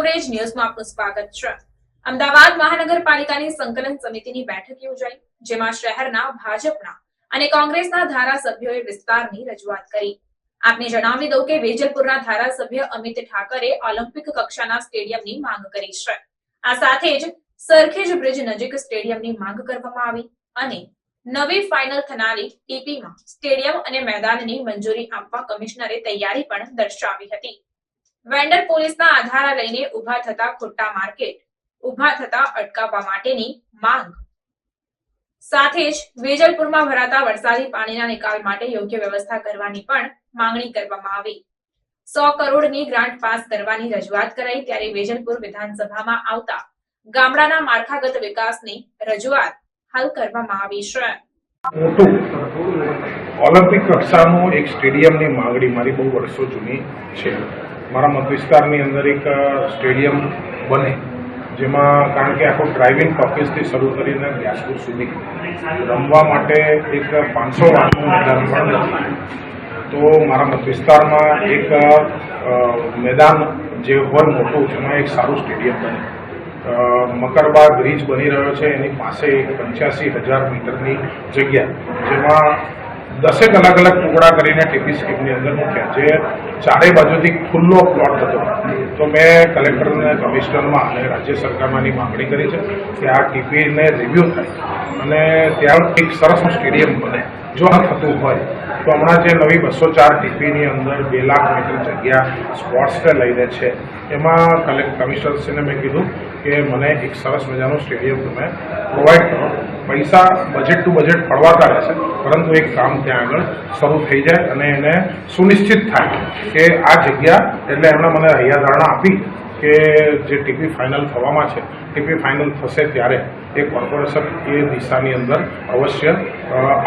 Coverage ન્યૂઝમાં આપનું સ્વાગત છે. અમદાવાદ મહાનગરપાલિકાની સંકલન સમિતિની બેઠક યોજાઈ, જેમાં શહેરના ભાજપના અને કોંગ્રેસના ધારાસભ્યોએ વિસ્તારની રજૂઆત કરી. આપને જણાવી દઉં કે વેજલપુરના ધારાસભ્ય અમિત ઠાકરે ઓલિમ્પિક કક્ષાના સ્ટેડિયમની માંગ કરી છે. આ સાથે જ સરખેજ બ્રિજ નજીક સ્ટેડિયમની માંગ કરવામાં આવી અને નવી ફાઇનલ થનારી ટીપીમાં સ્ટેડિયમ અને મેદાનની મંજૂરી આપવા કમિશનરે તૈયારી પણ દર્શાવી હતી. વેન્ડર પોલીસના આધારા લઈને ઊભા થતા ખોટા માર્કેટ ઊભા થતા અટકાવવા માટેની માંગ. સાથે જ વેજલપુરમાં ભરાતા વરસાદી પાણીના નિકાલ માટે યોગ્ય વ્યવસ્થા કરવાની પણ માંગણી કરવામાં આવી. સો કરોડની ગ્રાન્ટ પાસ કરવાની રજૂઆત કરાઈ ત્યારે વેજલપુર વિધાનસભામાં આવતા ગામડાના માળખાગત વિકાસની રજૂઆત હલ કરવામાં આવી છે. ઓલિમ્પિક કક્ષાનું એક સ્ટેડિયમની માંગણી મારી બહુ વર્ષો જૂની છે. મારા મત વિસ્તારની અંદર એક સ્ટેડિયમ બને, જેમાં કારણ કે આખો ડ્રાઇવિંગ ટોકીસથી શરૂ કરીને ગ્યાસપુર સુધી રમવા માટે એક પાંચસો વારનું મેદાન પણ તો મારા મત વિસ્તારમાં એક મેદાન જે હોય મોટું, જેમાં એક સારું સ્ટેડિયમ બને. મકરબા બ્રિજ બની રહ્યો છે, એની પાસે એક પંચ્યાસી હજાર મીટરની જગ્યા, જેમાં દસેક અલગ અલગ ટુકડા કરીને ટીપી સ્કીમની અંદર મૂક્યા, જે ચારેય બાજુથી ખુલ્લો પ્લોટ હતો. તો મેં કલેક્ટર અને કમિશનરમાં અને રાજ્ય સરકારમાંની માંગણી કરી છે કે આ ટીપીને રિવ્યૂ થાય. અને ત્યાં એક સરસ સ્ટેડિયમ બને. જો આ થતું હોય, તો હમણાં જે નવી બસો ચાર ટીપીની અંદર બે લાખ મીટર જગ્યા સ્પોર્ટ્સને લઈને છે, એમાં કલેક્ટ, કમિશનરશ્રીને મેં કીધું કે મને એક સરસ મજાનું સ્ટેડિયમ તમે પ્રોવાઈડ કરો. પૈસા બજેટ ટુ બજેટ ફળવાતા રહેશે, પરંતુ એક કામ ત્યાં આગળ શરૂ થઈ જાય અને એને સુનિશ્ચિત થાય કે આ જગ્યા એટલે એમણે મને હૈયાધારણા આપી કે જે ટીપી ફાઇનલ થવામાં છે ટીપી ફાઇનલ થશે ત્યારે એ કોર્પોરેશન એ દિશાની અંદર અવશ્ય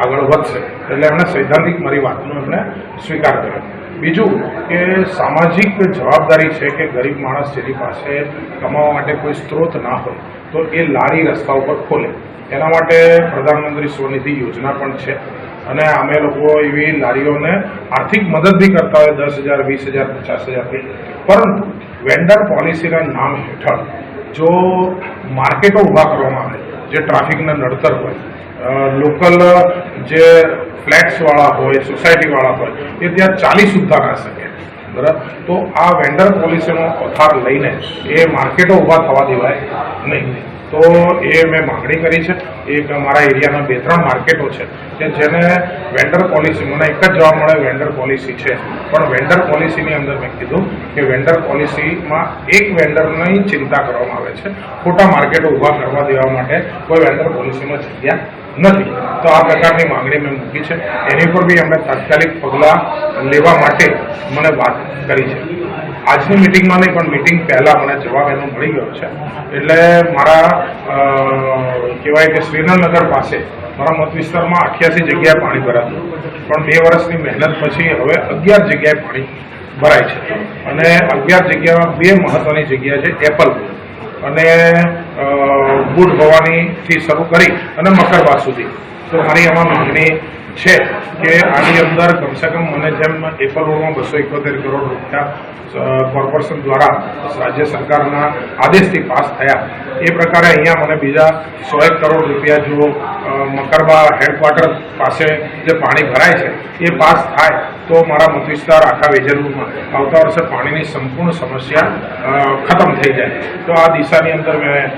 આગળ વધશે. એટલે એમણે સૈદ્ધાંતિક મારી વાતનો એમણે સ્વીકાર કર્યો. બીજું કે સામાજિક જવાબદારી છે કે ગરીબ માણસ જેની પાસે કમાવા માટે કોઈ સ્ત્રોત ના હોય, તો એ લારી રસ્તા ઉપર ખોલે. એના માટે પ્રધાનમંત્રી સ્વનિધિ યોજના પણ છે. અને અમે લોકો એવી લારીઓને આર્થિક મદદ બી કરતા હોય, દસ હજાર, વીસ હજાર, પચાસ હજારથી પરંતુ વેન્ડર પોલિસીના નામ હેઠળ જો માર્કેટો ઊભા કરવામાં આવે, જે ટ્રાફિકના નડતર હોય લોકલ જે ફ્લેટ્સવાળા હોય સોસાયટીવાળા હોય, એ ત્યાં ચાલી સુધા ના શકે. બરાબર? તો આ વેન્ડર પોલિસીનો પથાર લઈને એ માર્કેટો ઊભા થવા દેવાય નહીં. તો એ મેં માગણી કરી છે. એક મારા એરિયાના બે ત્રણ માર્કેટો છે કે જેને વેન્ડર પોલિસી મને એક જ જવાબ મળે વેન્ડર પોલિસી છે. પણ વેન્ડર પોલિસીની અંદર મેં કીધું કે વેન્ડર પોલિસીમાં એક વેન્ડરની ચિંતા કરવામાં આવે છે. ખોટા માર્કેટો ઊભા કરવા દેવા માટે કોઈ વેન્ડર પોલિસીમાં જગ્યા નથી. તો આ પ્રકારની માંગણી મેં મૂકી છે. એની પર બી અમે તાત્કાલિક પગલાં લેવા માટે મને વાત કરી છે. આજની મિટિંગમાં નહીં, પણ મિટિંગ પહેલાં મને જવાબ એનો મળી ગયો છે. એટલે મારા કહેવાય કે શ્રીનગર પાસે, મારા મત વિસ્તારમાં અઠ્યાસી જગ્યાએ પાણી ભરાતું. પણ બે વર્ષની મહેનત પછી હવે અગિયાર જગ્યાએ પાણી ભરાય છે. અને અગિયાર જગ્યામાં બે મહત્વની જગ્યા છે, એપલ. અને બુટ ભવાનીથી શરૂ કરી અને મકરબા સુધી. તો મારી એમાં માંગણી છે કે આની અંદર કમસે કમ મને જેમ એપલ રોડમાં બસો એકોતેર કરોડ રૂપિયા કોર્પોરેશન દ્વારા રાજ્ય સરકારના આદેશથી પાસ થયા. એ પ્રકારે અહીંયા મને બીજા સો એક કરોડ રૂપિયા જો મકરબા હેડક્વાર્ટર પાસે જે પાણી ભરાય છે, એ પાસ થાય તો મારા મત વિસ્તાર આખા વેજલપુરમાં આવતા વર્ષે પાણીની સંપૂર્ણ સમસ્યા ખતમ થઈ જાય. તો આ દિશાની અંદર મેં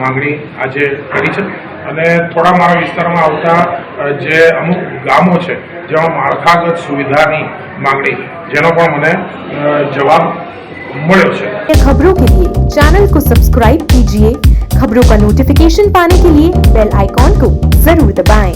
માંગણી આજે કરી છે. અને થોડા મારા વિસ્તારમાં આવતા અ, જે અમુક ગામો છે જેમાં માળખાગત સુવિધાની માંગણી જેનો પણ મને અ, જવાબ મળ્યો છે खबरों के लिए चैनल को सब्सक्राइब कीजिए खबरों का नोटिफिकेशन पाने के लिए बेल आइकॉन को जरूर दबाएं।